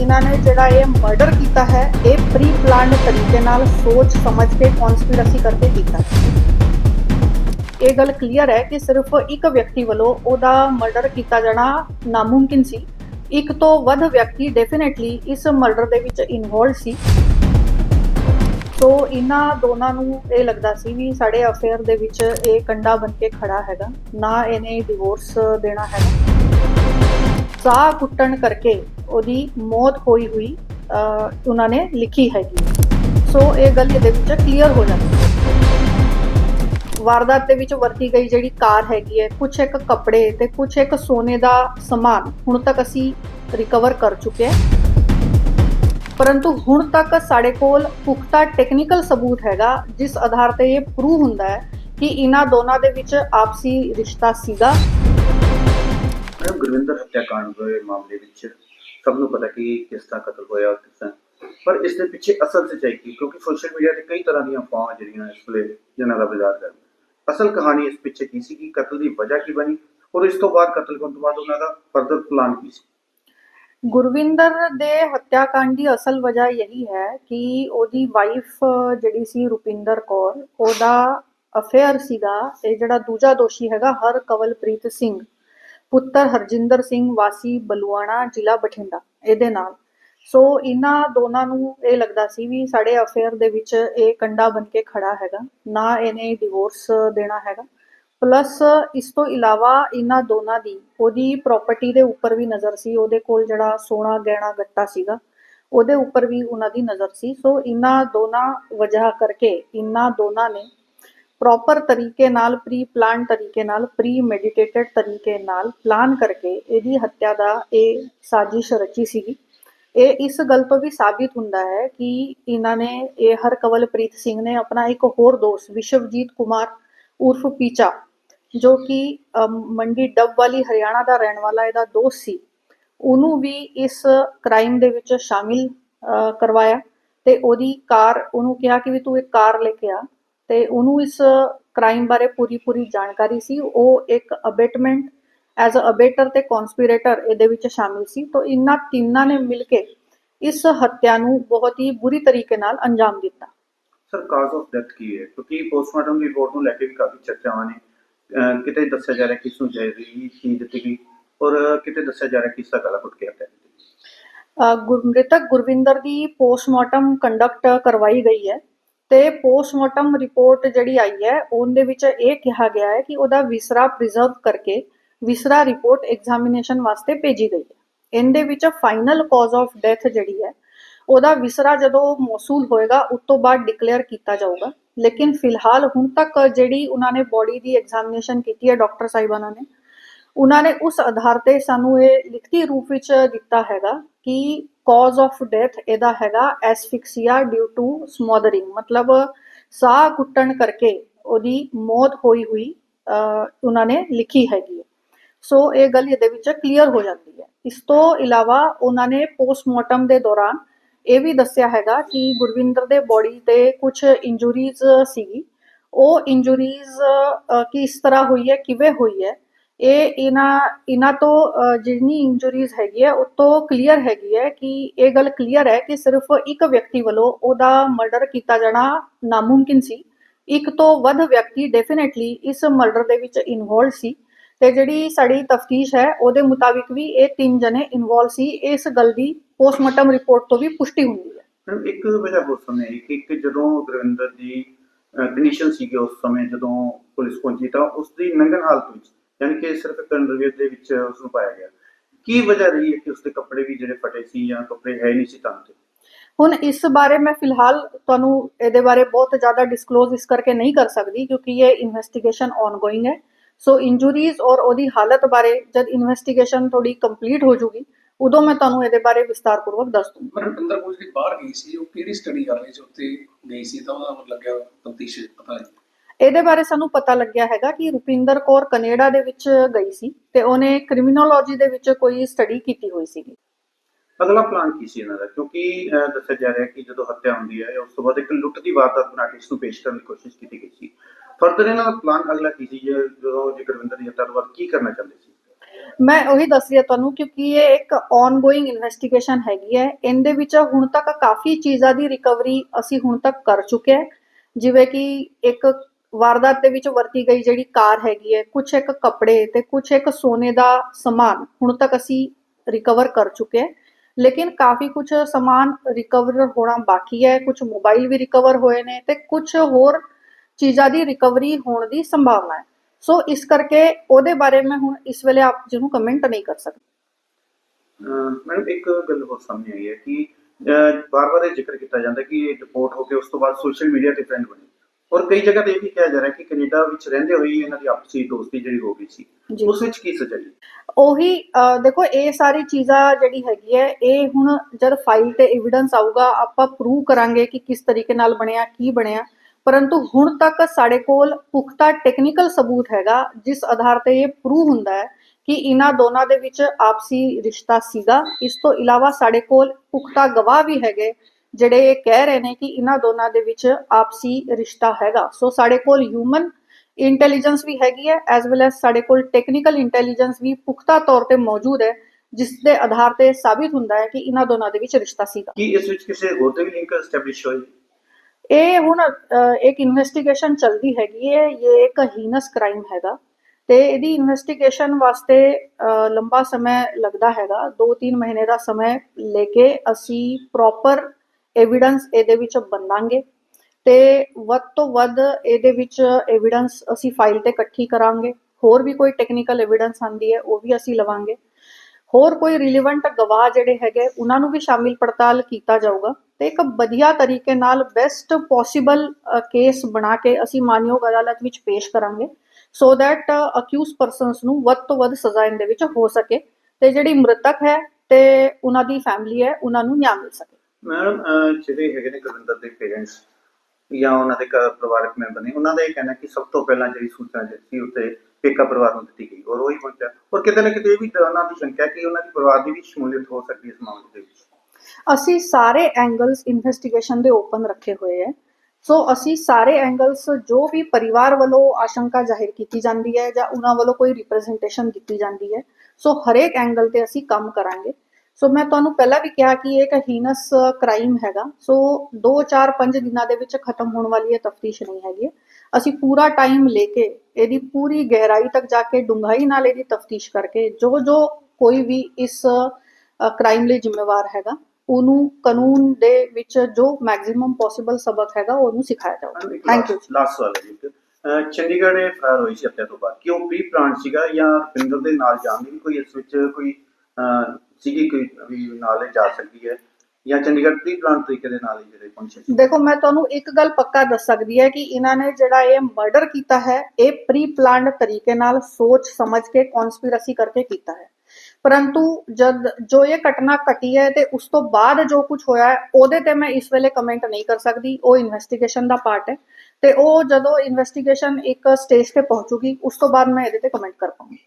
ਇਹਨਾਂ ਨੇ ਜਿਹੜਾ ਇਹ ਮਰਡਰ ਕੀਤਾ ਹੈ, ਇਹ ਪ੍ਰੀ ਪਲਾਨਡ ਤਰੀਕੇ ਨਾਲ ਸੋਚ ਸਮਝ ਕੇ ਕਨਸਪੀਰੇਸੀ ਕਰਕੇ ਕੀਤਾ ਇਹ ਗੱਲ ਕਲੀਅਰ ਹੈ ਕਿ ਸਿਰਫ ਇੱਕ ਵਿਅਕਤੀ ਵੱਲੋਂ ਉਹਦਾ ਮਰਡਰ ਕੀਤਾ ਜਾਣਾ ਨਾਮੁਮਕਿਨ ਸੀ। ਇੱਕ ਤੋਂ ਵੱਧ ਵਿਅਕਤੀ ਡੈਫੀਨਿਟਲੀ ਇਸ ਮਰਡਰ ਦੇ ਵਿੱਚ ਇਨਵੋਲਡ ਸੀ। ਸੋ ਇਹਨਾਂ ਦੋਨਾਂ ਨੂੰ ਇਹ ਲੱਗਦਾ ਸੀ ਵੀ ਸਾਡੇ ਅਫੇਅਰ ਦੇ ਵਿੱਚ ਇਹ ਕੰਡਾ ਬਣ ਕੇ ਖੜਾ ਹੈਗਾ, ਨਾ ਇਹਨੇ ਡਿਵੋਰਸ ਦੇਣਾ ਹੈਗਾ। ਸਾਹ ਕੁੱਟਣ ਕਰਕੇ ਉਹਦੀ ਮੌਤ ਹੋਈ ਹੋਈ ਉਹਨਾਂ ਨੇ ਲਿਖੀ ਹੈਗੀ ਸੋ ਇਹ ਗੱਲ ਇਹਦੇ ਵਿੱਚ ਕਲੀਅਰ ਹੋ ਜਾਂਦੀ ਹੈ। ਵਾਰਦਾਤ ਦੇ ਵਿੱਚ ਵਰਤੀ ਗਈ ਜਿਹੜੀ ਕਾਰ ਹੈਗੀ ਹੈ ਕੁਝ ਇੱਕ ਕੱਪੜੇ ਤੇ ਕੁਝ ਇੱਕ ਸੋਨੇ ਦਾ ਸਮਾਨ ਹੁਣ ਤੱਕ ਅਸੀਂ ਰਿਕਵਰ ਕਰ ਚੁੱਕੇ ਹਾਂ। ਪਰੰਤੂ ਹੁਣ ਤੱਕ ਸਾਡੇ ਕੋਲ ਪੁਖਤਾ ਟੈਕਨੀਕਲ ਸਬੂਤ ਹੈਗਾ, ਜਿਸ ਆਧਾਰ ਤੇ ਇਹ ਪ੍ਰੂਵ ਹੁੰਦਾ ਹੈ ਕਿ ਇਹਨਾਂ ਦੋਨਾਂ ਦੇ ਵਿੱਚ ਆਪਸੀ ਰਿਸ਼ਤਾ ਸੀਗਾ। ਮੈਡਮ ਗੁਰਵਿੰਦਰ ਹੱਤਿਆਕਾਂਡ ਦੇ ਮਾਮਲੇ ਵਿੱਚ ਸਭ ਨੂੰ ਪਤਾ ਕਿ ਕਿਸ ਤਰ੍ਹਾਂ ਕਤਲ ਹੋਇਆ ਕਿਸ ਤਰ੍ਹਾਂ ਪਰ ਇਸ ਦੇ ਪਿੱਛੇ ਅਸਲ ਸੱਚਾਈ ਕੀ? ਕਿਉਂਕਿ ਸੋਸ਼ਲ ਮੀਡੀਆ ਤੇ ਕਈ ਤਰ੍ਹਾਂ ਦੀਆਂ ਅਫਵਾਹਾਂ ਜਿਹੜੀਆਂ ਇਸ ਵੇਲੇ ਜਿਨ੍ਹਾਂ ਦਾ ਬਾਜ਼ਾਰ ਕਰ ਅਸਲ ਕਹਾਣੀ ਇਸ ਪਿੱਛੇ ਕੀ ਸੀ ਕਿ ਕਤਲ ਦੀ ਵਜ੍ਹਾ ਕੀ ਬਣੀ ਔਰ ਇਸ ਤੋਂ ਬਾਅਦ ਕਤਲ ਕਰਨ ਤੋਂ ਬਾਅਦ ਉਹਨਾਂ ਦਾ ਫਰਦਰ ਪਲਾਨ ਕੀ ਸੀ? ਗੁਰਵਿੰਦਰ ਦੇ ਹੱਤਿਆਕਾਂਡ ਦੀ ਅਸਲ ਵਜ੍ਹਾ ਯਹੀ ਹੈ ਕਿ ਉਹਦੀ ਵਾਈਫ ਜਿਹੜੀ ਸੀ ਰੁਪਿੰਦਰ ਕੌਰ, ਉਹਦਾ ਅਫੇਅਰ ਸੀਗਾ ਤੇ ਜਿਹੜਾ ਦੂਜਾ ਦੋਸ਼ੀ ਹੈਗਾ ਹਰ ਕਵਲਪ੍ਰੀਤ ਸਿੰਘ। ਪੁੱਤਰ ਹਰਜਿੰਦਰ ਸਿੰਘ ਵਾਸੀ ਬਲੂਆਣਾ ਜ਼ਿਲ੍ਹਾ ਬਠਿੰਡਾ, ਇਹਦੇ ਨਾਲ। ਸੋ ਇਹਨਾਂ ਦੋਨਾਂ ਨੂੰ ਇਹ ਲੱਗਦਾ ਸੀ ਵੀ ਸਾਡੇ ਅਫੇਅਰ ਦੇ ਵਿੱਚ ਇਹ ਕੰਡਾ ਬਣ ਕੇ ਖੜਾ ਹੈਗਾ, ਨਾ ਇਹਨੇ ਡਿਵੋਰਸ ਦੇਣਾ ਹੈਗਾ। ਪਲੱਸ ਇਸ ਤੋਂ ਇਲਾਵਾ ਇਹਨਾਂ ਦੋਨਾਂ ਦੀ ਉਹਦੀ ਪ੍ਰਾਪਰਟੀ ਦੇ ਉੱਪਰ ਵੀ ਨਜ਼ਰ ਸੀ, ਉਹਦੇ ਕੋਲ ਜਿਹੜਾ ਸੋਨਾ ਗਹਿਣਾ ਗੱਟਾ ਸੀਗਾ, ਉਹਦੇ ਉੱਪਰ ਵੀ ਉਹਨਾਂ ਦੀ ਨਜ਼ਰ ਸੀ। ਸੋ ਇਹਨਾਂ ਦੋਨਾਂ ਵਜ੍ਹਾ ਕਰਕੇ ਇਹਨਾਂ ਦੋਨਾਂ ਨੇ ਪ੍ਰੋਪਰ ਤਰੀਕੇ ਨਾਲ ਪ੍ਰੀ ਪਲਾਨ ਤਰੀਕੇ ਨਾਲ ਪ੍ਰੀ ਮੈਡੀਟੇਟਡ ਤਰੀਕੇ ਨਾਲ ਪਲਾਨ ਕਰਕੇ ਇਹਦੀ ਹੱਤਿਆ ਦਾ ਇਹ ਸਾਜ਼ਿਸ਼ ਰਚੀ ਸੀਗੀ। ਇਹ ਇਸ ਗੱਲ ਤੋਂ ਵੀ ਸਾਬਿਤ ਹੁੰਦਾ ਹੈ ਕਿ ਇਹਨਾਂ ਨੇ, ਇਹ ਹਰਕਵਲਪ੍ਰੀਤ ਸਿੰਘ ਨੇ ਆਪਣਾ ਇੱਕ ਹੋਰ ਦੋਸਤ ਵਿਸ਼ਵਜੀਤ ਕੁਮਾਰ ਉਰਫ ਪੀਚਾ, ਜੋ ਕਿ ਮੰਡੀ ਡੱਬ ਵਾਲੀ ਹਰਿਆਣਾ ਦਾ ਰਹਿਣ ਵਾਲਾ ਇਹਦਾ ਦੋਸਤ ਸੀ, ਉਹਨੂੰ ਵੀ ਇਸ ਕ੍ਰਾਈਮ ਦੇ ਵਿੱਚ ਸ਼ਾਮਿਲ ਕਰਵਾਇਆ ਤੇ ਉਹਦੀ ਕਾਰ ਉਹਨੂੰ ਕਿਹਾ ਕਿ ਵੀ ਤੂੰ ਇੱਕ ਕਾਰ ਲੈ ਕੇ ਆ। ਤੇ ਉਹਨੂੰ ਇਸ ਕ੍ਰਾਈਮ ਬਾਰੇ ਪੂਰੀ ਪੂਰੀ ਜਾਣਕਾਰੀ ਸੀ। ਉਹ ਇੱਕ ਅਬੇਟਮੈਂਟ ਐਜ਼ ਅ ਅਬੇਟਰ ਤੇ ਕਨਸਪੀਰੇਟਰ ਇਹਦੇ ਵਿੱਚ ਸ਼ਾਮਿਲ ਸੀ। ਤਾਂ ਇਹਨਾਂ ਤਿੰਨਾਂ ਨੇ ਮਿਲ ਕੇ ਇਸ ਹੱਤਿਆ ਨੂੰ ਬਹੁਤ ਹੀ ਬੁਰੀ ਤਰੀਕੇ ਨਾਲ ਅੰਜਾਮ ਦਿੱਤਾ। ਸਰ ਕਾਜ਼ ਆਫ ਡੈਥ ਕੀ ਹੈ? ਕਿਉਂਕਿ ਪੋਸਟਮਾਰਟਮ ਰਿਪੋਰਟ ਨੂੰ ਲੈ ਕੇ ਵੀ ਕਾਫੀ ਚਰਚਾਵਾਂ ਨੇ। ਕਿਤੇ ਦੱਸਿਆ ਜਾ ਰਿਹਾ ਕਿ ਇਸ ਨੂੰ ਜ਼ਹਿਰੀਲੀ ਚੀਜ਼ ਦਿੱਤੀ ਗਈ ਔਰ ਕਿਤੇ ਦੱਸਿਆ ਜਾ ਰਿਹਾ ਕਿ ਇਸ ਦਾ ਗਲਾ ਘੁੱਟ। ਅ, ਗੁਰਮ੍ਰਿਤਕ ਗੁਰਵਿੰਦਰ ਦੀ ਪੋਸਟਮਾਰਟਮ ਕੰਡਕਟ ਕਰਵਾਈ ਗਈ ਹੈ। ਤੇ ਪੋਸਟਮਾਰਟਮ ਰਿਪੋਰਟ ਜਿਹੜੀ ਆਈ ਹੈ, ਉਹਦੇ ਵਿੱਚ ਇਹ ਕਿਹਾ ਗਿਆ ਹੈ ਕਿ ਉਹਦਾ ਵਿਸਰਾ ਪ੍ਰੀਜ਼ਰਵ ਕਰਕੇ ਵਿਸਰਾ ਰਿਪੋਰਟ ਐਗਜ਼ਾਮੀਨੇਸ਼ਨ ਵਾਸਤੇ ਭੇਜੀ ਗਈ ਹੈ। ਇਹਦੇ ਵਿੱਚ ਫਾਈਨਲ ਕਾਜ਼ ਆਫ ਡੈਥ ਜਿਹੜੀ ਹੈ, ਉਹਦਾ ਵਿਸਰਾ ਜਦੋਂ ਮੌਸੂਲ ਹੋਏਗਾ, ਉਸ ਤੋਂ ਬਾਅਦ ਡਿਕਲੇਅਰ ਕੀਤਾ ਜਾਊਗਾ। ਲੇਕਿਨ ਫਿਲਹਾਲ ਹੁਣ ਤੱਕ ਜਿਹੜੀ ਉਹਨਾਂ ਨੇ ਬੋਡੀ ਦੀ ਐਗਜ਼ਾਮੀਨੇਸ਼ਨ ਕੀਤੀ ਹੈ, ਡਾਕਟਰ ਸਾਹਿਬਾਨਾਂ ਨੇ ਉਹਨਾਂ ਨੇ ਉਸ ਆਧਾਰ ਤੇ ਸਾਨੂੰ ਇਹ ਲਿਖਤੀ ਰੂਪ ਵਿੱਚ ਦਿੱਤਾ ਹੈਗਾ ਕਿ ਕਾਜ਼ ਆਫ ਡੈਥ ਇਹਦਾ ਹੈਗਾ ਐਸਫਿਕਸੀਆ ਡਿਊ ਟੂ ਸਮੋਦਰਿੰਗ ਮਤਲਬ ਸਾਹ ਕੁੱਟਣ ਕਰਕੇ ਉਹਦੀ ਮੌਤ ਹੋਈ ਹੋਈ ਉਹਨਾਂ ਨੇ ਲਿਖੀ ਹੈਗੀ ਹੈ। ਸੋ ਇਹ ਗੱਲ ਇਹਦੇ ਵਿੱਚ ਕਲੀਅਰ ਹੋ ਜਾਂਦੀ ਹੈ। ਇਸ ਤੋਂ ਇਲਾਵਾ ਉਹਨਾਂ ਨੇ ਪੋਸਟਮਾਰਟਮ ਦੇ ਦੌਰਾਨ ਇਹ ਵੀ ਦੱਸਿਆ ਹੈਗਾ ਕਿ ਗੁਰਵਿੰਦਰ ਦੇ ਬੋਡੀ ਤੇ ਕੁਝ ਇੰਜਰੀਜ਼ ਸੀਗੀ। ਉਹ ਇੰਜਰੀਜ਼ ਕਿਸ ਤਰ੍ਹਾਂ ਹੋਈ ਹੈ, ਕਿਵੇਂ ਹੋਈ ਹੈ ਇਹ ਇਹਨਾਂ ਇਹਨਾਂ ਤੋਂ ਅਹ, ਜਿੰਨੀ ਇੰਜਰੀਜ਼ ਹੈਗੀ ਹੈ ਉਹ ਤੋਂ ਕਲੀਅਰ ਹੈਗੀ ਹੈ ਕਿ ਇਹ ਗੱਲ ਕਲੀਅਰ ਹੈ ਕਿ ਸਿਰਫ ਇੱਕ ਵਿਅਕਤੀ ਵੱਲੋਂ ਉਹਦਾ ਮਰਡਰ ਕੀਤਾ ਜਾਣਾ ਨਾਮੁਮਕਿਨ ਸੀ। ਇੱਕ ਤੋਂ ਵੱਧ ਵਿਅਕਤੀ ਡੈਫੀਨਿਟਲੀ ਇਸ ਮਰਡਰ ਦੇ ਵਿੱਚ ਇਨਵੋਲਡ ਸੀ ਤੇ ਜਿਹੜੀ ਸਾਡੀ ਤਫਤੀਸ਼ ਹੈ ਉਹਦੇ ਮੁਤਾਬਿਕ ਵੀ ਇਹ ਤਿੰਨ ਜਣੇ ਇਨਵੋਲਵ ਸੀ। ਇਸ ਗੱਲ ਦੀ ਪੋਸਟਮਾਰਟਮ ਰਿਪੋਰਟ ਤੋਂ ਵੀ ਪੁਸ਼ਟੀ ਹੁੰਦੀ ਹੈ। ਮੈਡਮ ਇੱਕ ਵਜ੍ਹਾ ਹੋਰ ਸਾਹਮਣੇ ਆਈ ਕਿ ਇੱਕ ਜਦੋਂ ਗੁਰਵਿੰਦਰ ਦੀ ਕੰਡੀਸ਼ਨ ਸੀਗੀ ਉਸ ਸਮੇਂ ਜਦੋਂ ਪੁਲਿਸ ਪਹੁੰਚੀ ਤਾਂ ਉਸ ਦੀ ਨੰਗਨ ਹਾਲਤ ਵਿੱਚ ਯਾਨੀ ਕਿ ਸਿਰਫ ਇੱਕ ਅੰਡਰਵੇਅਰ ਦੇ ਵਿੱਚ ਉਸ ਨੂੰ ਪਾਇਆ ਗਿਆ। ਕੀ ਵਜ੍ਹਾ ਰਹੀ ਹੈ ਕਿ ਉਸ ਦੇ ਕੱਪੜੇ ਵੀ ਜਿਹੜੇ ਫਟੇ ਸੀ ਜਾਂ ਕੱਪੜੇ ਹੈ ਨਹੀਂ ਸੀ ਤਾਂ ਤੇ? ਹੁਣ ਇਸ ਬਾਰੇ ਮੈਂ ਫਿਲਹਾਲ ਤੁਹਾਨੂੰ ਇਹਦੇ ਬਾਰੇ ਬਹੁਤ ਜ਼ਿਆਦਾ ਡਿਸਕਲੋਜ਼ ਇਸ ਕਰਕੇ ਨਹੀਂ ਕਰ ਸਕਦੀ ਕਿਉਂਕਿ ਇਹ ਇਨਵੈਸਟੀਗੇਸ਼ਨ ਆਨਗੋਇੰਗ ਹੈ। ਸੋ ਇੰਜਰੀਜ਼ ਔਰ ਉਹਦੀ ਹਾਲਤ ਬਾਰੇ ਜਦ ਇਨਵੈਸਟੀਗੇਸ਼ਨ ਥੋੜੀ ਕੰਪਲੀਟ ਹੋ ਜੂਗੀ ਉਦੋਂ ਮੈਂ ਤੁਹਾਨੂੰ ਇਹਦੇ ਬਾਰੇ ਵਿਸਤਾਰਪੂਰਵਕ ਦੱਸ ਦੂੰਗੀ। ਪਰ ਰੁਪਿੰਦਰ ਕੋਲ ਜਿਹੜੀ ਬਾਹਰ ਗਈ ਸੀ ਉਹ ਕਿਹੜੀ ਸਟੱਡੀ ਕਰ ਰਹੀ ਸੀ? ਉੱਥੇ ਗਈ ਸੀ ਤਾਂ ਉਹਦਾ ਮਤਲਬ ਲੱਗਿਆ ਤਫਤੀਸ਼ ਪਤਾ ਨਹੀਂ। ਇਹਦੇ ਬਾਰੇ ਸਾਨੂੰ ਪਤਾ ਲੱਗਿਆ ਹੈਗਾ ਕਿ ਰੁਪਿੰਦਰ ਕੌਰ ਕੈਨੇਡਾ ਦੇ ਵਿੱਚ ਗਈ ਸੀ ਤੇ ਉਹਨੇ ਕ੍ਰਿਮੀਨੋਲੋਜੀ ਦੇ ਵਿੱਚ ਕੋਈ ਸਟੱਡੀ ਕੀਤੀ ਹੋਈ ਸੀਗੀ। ਅਗਲਾ ਪਲਾਨ ਕੀ ਸੀ ਇਹਨਾਂ ਦਾ? ਕਿਉਂਕਿ ਦੱਸਿਆ ਜਾ ਰਿਹਾ ਕਿ ਜਦੋਂ ਹੱਤਿਆ ਹੁੰਦੀ ਹੈ ਉਸ ਤੋਂ ਬਾਅਦ ਇੱਕ ਲੁੱਟ ਦੀ ਵਾਰਦਾਤ ਬਣਾ ਕੇ ਇਸ ਨੂੰ ਪੇਸ਼ ਕਰਨ ਦੀ ਕੋਸ਼ਿਸ਼ ਕੀਤੀ ਗਈ ਸੀ। ਫਰਦਰ ਇਹਨਾਂ ਦਾ ਪਲਾਨ ਅਗਲਾ ਕੀ ਸੀ? ਜਦੋਂ ਜੇ ਗੁਰਵਿੰਦਰ ਦੀ ਹੱਤਿਆ ਤੋਂ ਬਾਅਦ ਕੀ ਕਰਨਾ ਚਾਹੁੰਦੇ ਸੀ? ਮੈਂ ਉਹੀ ਦੱਸ ਰਹੀ ਤੁਹਾਨੂੰ ਕਿਉਂਕਿ ਇਹ ਇੱਕ ਔਨਗੋਇੰਗ ਇਨਵੈਸਟੀਗੇਸ਼ਨ ਹੈਗੀ ਹੈ। ਇਹਦੇ ਵਿੱਚ ਹੁਣ ਤੱਕ ਕਾਫੀ ਚੀਜ਼ਾਂ ਦੀ ਰਿਕਵਰੀ ਅਸੀਂ ਹੁਣ ਤੱਕ ਕਰ ਚੁੱਕੇ ਹਾਂ। ਜਿਵੇਂ ਕਿ ਇੱਕ ਵਾਰਦਾਤ ਦੇ ਵਿੱਚ ਵਰਤੀ ਗਈ ਜਿਹੜੀ ਕਾਰ ਹੈਗੀ ਹੈ ਕੁਝ ਇੱਕ ਕੱਪੜੇ ਤੇ ਕੁਝ ਇੱਕ ਸੋਨੇ ਦਾ ਸਮਾਨ ਹੁਣ ਤੱਕ ਅਸੀਂ ਰਿਕਵਰ ਕਰ ਚੁੱਕੇ ਹਾਂ। ਲੇਕਿਨ ਕਾਫੀ ਕੁਝ ਸਮਾਨ ਰਿਕਵਰ ਹੋਣਾ ਬਾਕੀ ਹੈ ਕੁਝ ਮੋਬਾਈਲ ਵੀ ਰਿਕਵਰ ਹੋਏ ਨੇ ਤੇ ਕੁਝ ਹੋਰ ਚੀਜ਼ਾਂ ਦੀ ਰਿਕਵਰੀ ਹੋਣ ਦੀ ਸੰਭਾਵਨਾ ਹੈ। ਸੋ ਇਸ ਕਰਕੇ ਉਹਦੇ ਬਾਰੇ ਮੈਂ ਹੁਣ ਇਸ ਵੇਲੇ ਆਪ ਜੀ ਨੂੰ ਕਮੈਂਟ ਨਹੀਂ ਕਰ ਸਕਦੀ। ਮੈਡਮ, ਇੱਕ ਗੱਲ ਹੋਰ ਸਾਹਮਣੇ ਆਈ ਹੈ ਕਿ ਬਾਰ-ਬਾਰ ਇਹ ਜ਼ਿਕਰ ਕੀਤਾ ਜਾਂਦਾ ਕਿ ਇਹ ਰਿਪੋਰਟ ਹੋ ਕੇ ਉਸ ਤੋਂ ਬਾਅਦ ਸੋਸ਼ਲ ਮੀਡੀਆ ਤੇ ਟ੍ਰੈਂਡ ਬਣੀ। ਔਰ ਕਈ ਜਗ੍ਹਾ ਤੇ ਇਹ ਵੀ ਕਿਹਾ ਜਾ ਰਿਹਾ ਕਿ ਕੈਨੇਡਾ ਵਿੱਚ ਰਹਿੰਦੇ ਹੋਏ ਹੀ ਇਹਨਾਂ ਦੀ ਆਪਸੀ ਦੋਸਤੀ ਜਿਹੜੀ ਹੋ ਗਈ ਸੀ ਉਸ ਵਿੱਚ ਕੀ ਸੱਚਾਈ? ਉਹੀ ਦੇਖੋ ਇਹ ਸਾਰੀ ਚੀਜ਼ਾਂ ਜਿਹੜੀ ਹੈਗੀ ਹੈ ਇਹ ਹੁਣ ਜਦ ਫਾਈਲ ਤੇ ਐਵੀਡੈਂਸ ਆਊਗਾ ਆਪਾਂ ਪ੍ਰੂਵ ਕਰਾਂਗੇ ਕਿ ਕਿਸ ਤਰੀਕੇ ਨਾਲ ਬਣਿਆ ਕੀ ਬਣਿਆ। ਪਰੰਤੂ ਹੁਣ ਤੱਕ ਸਾਡੇ ਕੋਲ ਪੁਖਤਾ ਟੈਕਨੀਕਲ ਸਬੂਤ ਹੈਗਾ ਜਿਸ ਆਧਾਰ ਤੇ ਇਹ ਪ੍ਰੂਵ ਹੁੰਦਾ ਹੈ ਕਿ ਇਹਨਾਂ ਦੋਨਾਂ ਦੇ ਵਿੱਚ ਆਪਸੀ ਰਿਸ਼ਤਾ ਸੀਗਾ। ਇਸ ਤੋਂ ਇਲਾਵਾ ਸਾਡੇ ਕੋਲ ਪੁਖਤਾ ਗਵਾਹ ਵੀ ਹੈਗੇ ਜਿਹੜੇ ਇਹ ਕਹਿ ਰਹੇ ਨੇ ਕਿ ਇਹਨਾਂ ਦੋਨਾਂ ਦੇ ਵਿੱਚ ਆਪਸੀ ਰਿਸ਼ਤਾ ਹੈਗਾ। ਸੋ ਸਾਡੇ ਕੋਲ ਹਿਊਮਨ ਇੰਟੈਲੀਜੈਂਸ ਵੀ ਹੈਗੀ ਹੈ ਐਸ ਵੈਲ ਐਸ ਸਾਡੇ ਕੋਲ ਟੈਕਨੀਕਲ ਇੰਟੈਲੀਜੈਂਸ ਵੀ ਪੁਖਤਾ ਤੌਰ ਤੇ ਮੌਜੂਦ ਹੈ ਜਿਸ ਦੇ ਆਧਾਰ ਤੇ ਸਾਬਿਤ ਹੁੰਦਾ ਹੈ ਕਿ ਇਹਨਾਂ ਦੋਨਾਂ ਦੇ ਵਿੱਚ ਰਿਸ਼ਤਾ ਸੀਗਾ। ਕੀ ਇਸ ਵਿੱਚ ਕਿਸੇ ਹੋਰ ਦੇ ਵੀ ਲਿੰਕ ਐਸਟੈਬਲਿਸ਼ ਹੋਏ? ਇਹ ਹੁਣ ਇੱਕ ਇਨਵੈਸਟੀਗੇਸ਼ਨ ਚੱਲਦੀ ਹੈਗੀ ਹੈ ਇਹ ਇੱਕ ਹੀਨਸ ਕ੍ਰਾਈਮ ਹੈਗਾ ਤੇ ਇਹਦੀ ਇਨਵੈਸਟੀਗੇਸ਼ਨ ਵਾਸਤੇ ਲੰਬਾ ਸਮਾਂ ਲੱਗਦਾ ਹੈਗਾ 2-3 ਮਹੀਨੇ ਦਾ ਸਮਾਂ ਲੈ ਕੇ ਅਸੀਂ ਪ੍ਰੋਪਰ ਐਵੀਡੈਂਸ ਇਹਦੇ ਵਿੱਚ ਬੰਦਾਂਗੇ ਤੇ ਵੱਧ ਤੋਂ ਵੱਧ ਇਹਦੇ ਵਿੱਚ ਐਵੀਡੈਂਸ ਅਸੀਂ ਫਾਈਲ ਤੇ ਇਕੱਠੀ ਕਰਾਂਗੇ। ਹੋਰ ਵੀ ਕੋਈ ਟੈਕਨੀਕਲ ਐਵੀਡੈਂਸ ਆਂਦੀ ਹੈ, ਉਹ ਵੀ ਅਸੀਂ ਲਵਾਂਗੇ। ਹੋਰ ਕੋਈ ਰਿਲੀਵੈਂਟ ਗਵਾਹ ਜਿਹੜੇ ਹੈਗੇ, ਉਹਨਾਂ ਨੂੰ ਵੀ ਸ਼ਾਮਿਲ ਪੜਤਾਲ ਕੀਤਾ ਜਾਊਗਾ। ਤੇ ਇੱਕ ਵਧੀਆ ਤਰੀਕੇ ਨਾਲ ਬੈਸਟ ਪੋਸੀਬਲ ਕੇਸ ਬਣਾ ਕੇ ਅਸੀਂ ਮਾਨਯੋਗ ਅਦਾਲਤ ਵਿੱਚ ਪੇਸ਼ ਕਰਾਂਗੇ। ਸੋ ਦੈਟ ਅਕਿਊਜ਼ ਪਰਸਨਸ ਨੂੰ ਵੱਧ ਤੋਂ ਵੱਧ ਸਜ਼ਾ ਇਹਦੇ ਵਿੱਚ ਹੋ ਸਕੇ। ਤੇ ਜਿਹੜੀ ਮ੍ਰਿਤਕ ਹੈ, ਤੇ ਉਹਨਾਂ ਦੀ ਫੈਮਿਲੀ ਹੈ, ਉਹਨਾਂ ਨੂੰ ਨਿਆਂ ਮਿਲ ਸਕੇ। ਮੈਡਮ ਜਿਹੜੇ ਹੈਗੇ ਨੇ ਗੁਰਵਿੰਦਰ ਦੇ ਪੇਰੈਂਟਸ ਜਾਂ ਉਹਨਾਂ ਦੇ ਘਰ ਪਰਿਵਾਰਕ ਮੈਂਬਰ ਨੇ, ਉਹਨਾਂ ਦਾ ਇਹ ਕਹਿਣਾ ਕਿ ਸਭ ਤੋਂ ਪਹਿਲਾਂ ਜਿਹੜੀ ਸੂਚਨਾ ਜਿਹੜੀ ਉੱਤੇ ਪੇਕਾ ਪਰਿਵਾਰ ਨੂੰ ਦਿੱਤੀ ਗਈ, ਔਰ ਉਹ ਹੀ ਪਹੁੰਚਿਆ ਔਰ ਕਿਤੇ ਨਾ ਕਿਤੇ ਇਹ ਵੀ ਉਹਨਾਂ ਦੀ ਸ਼ੰਕਾ ਕਿ ਉਹਨਾਂ ਦੀ ਪਰਿਵਾਰ ਦੀ ਵੀ ਸ਼ਮੂਲੀਅਤ ਹੋ ਸਕਦੀ ਹੈ ਇਸ ਮਾਮਲੇ ਦੇ ਵਿੱਚ। ਅਸੀਂ ਸਾਰੇ ਐਂਗਲਸ ਇਨਵੈਸਟੀਗੇਸ਼ਨ ਦੇ ਓਪਨ ਰੱਖੇ ਹੋਏ ਹੈ। ਸੋ ਅਸੀਂ ਸਾਰੇ ਐਂਗਲਸ ਜੋ ਵੀ ਪਰਿਵਾਰ ਵੱਲੋਂ ਆਸ਼ੰਕਾ ਜ਼ਾਹਿਰ ਕੀਤੀ ਜਾਂਦੀ ਹੈ ਜਾਂ ਉਹਨਾਂ ਵੱਲੋਂ ਕੋਈ ਰਿਪਰੈਜ਼ੈਂਟੇਸ਼ਨ ਦਿੱਤੀ ਜਾਂਦੀ ਹੈ ਸੋ ਹਰੇਕ ਐਂਗਲ ਤੇ ਅਸੀਂ ਕੰਮ ਕਰਾਂਗੇ। ਸੋ ਮੈਂ ਤੁਹਾਨੂੰ ਪਹਿਲਾਂ ਵੀ ਕਿਹਾ ਕਿ ਇਹ ਇੱਕ ਹੀਨਸ ਕ੍ਰਾਈਮ ਹੈਗਾ। ਸੋ 2 4 5 ਦਿਨਾਂ ਦੇ ਵਿੱਚ ਖਤਮ ਹੋਣ ਵਾਲੀ ਇਹ ਤਫਤੀਸ਼ ਨਹੀਂ ਹੈਗੀ। ਅਸੀਂ ਪੂਰਾ ਟਾਈਮ ਲੈ ਕੇ ਇਹਦੀ ਪੂਰੀ ਗਹਿਰਾਈ ਤੱਕ ਜਾ ਕੇ ਡੂੰਘਾਈ ਨਾਲ ਇਹਦੀ ਤਫਤੀਸ਼ ਕਰਕੇ ਜੋ ਜੋ ਕੋਈ ਵੀ ਇਸ ਕ੍ਰਾਈਮ ਲਈ ਜ਼ਿੰਮੇਵਾਰ ਹੈਗਾ ਉਹਨੂੰ ਕਾਨੂੰਨ ਦੇ ਵਿੱਚ ਜੋ ਮੈਕਸਿਮਮ ਪੋਸੀਬਲ ਸਬਕ ਹੈਗਾ ਉਹਨੂੰ ਸਿਖਾਇਆ ਜਾਊਗਾ। ਥੈਂਕ ਯੂ ਲਾਸਟ ਸਵਾਲ ਹੈ ਜੀ ਚੰਡੀਗੜ੍ਹ ਇਹ ਫਰਾਰ ਹੋਈ ਸੀ ਹੱਤਿਆ ਤੋਂ ਬਾਅਦ। ਕਿ ਉਹ ਪ੍ਰੀ ਪਲਾਨ ਸੀਗਾ ਜਾਂ ਰੁਪਿੰਦਰ ਦੇ ਨਾਲ ਜਾਣ ਦੀ ਕੋਈ ਇਸ ਵਿੱਚ ਕੋਈ ਸੀਗੀ ਕੋਈ ਵੀ ਨਾਲ ਇਹ ਜਾ ਸਕਦੀ ਹੈ ਜਾਂ ਚੰਡੀਗੜ੍ਹ ਪ੍ਰੀ ਪਲਾਨ ਤਰੀਕੇ ਦੇ ਨਾਲ ਹੀ ਜਿਹੜੇ ਪਹੁੰਚੇ ਦੇਖੋ, ਮੈਂ ਤੁਹਾਨੂੰ ਇੱਕ ਗੱਲ ਪੱਕਾ ਦੱਸ ਸਕਦੀ ਹੈ ਕਿ ਇਹਨਾਂ ਨੇ ਜਿਹੜਾ ਇਹ ਮਰਡਰ ਕੀਤਾ ਹੈ, ਇਹ ਪ੍ਰੀ ਪਲਾਨਡ ਤਰੀਕੇ ਨਾਲ ਸੋਚ ਸਮਝ ਕੇ ਕਨਸਪੀਰੇਸੀ ਕਰਕੇ ਕੀਤਾ ਹੈ। ਪਰੰਤੂ ਜਦ ਜੋ ਇਹ ਘਟਨਾ ਘਟੀ ਹੈ ਤੇ ਉਸ ਤੋਂ ਬਾਅਦ ਜੋ ਕੁਝ ਹੋਇਆ ਹੈ, ਉਹਦੇ ਤੇ ਮੈਂ ਇਸ ਵੇਲੇ ਕਮੈਂਟ ਨਹੀਂ ਕਰ ਸਕਦੀ। ਉਹ ਇਨਵੈਸਟੀਗੇਸ਼ਨ ਦਾ ਪਾਰਟ ਹੈ ਤੇ ਉਹ ਜਦੋਂ ਇਨਵੈਸਟੀਗੇਸ਼ਨ ਇੱਕ ਸਟੇਜ ਤੇ ਪਹੁੰਚੂਗੀ, ਉਸ ਤੋਂ ਬਾਅਦ ਮੈਂ ਇਹਦੇ ਤੇ ਕਮੈਂਟ ਕਰ ਪਾਉਂਗੀ।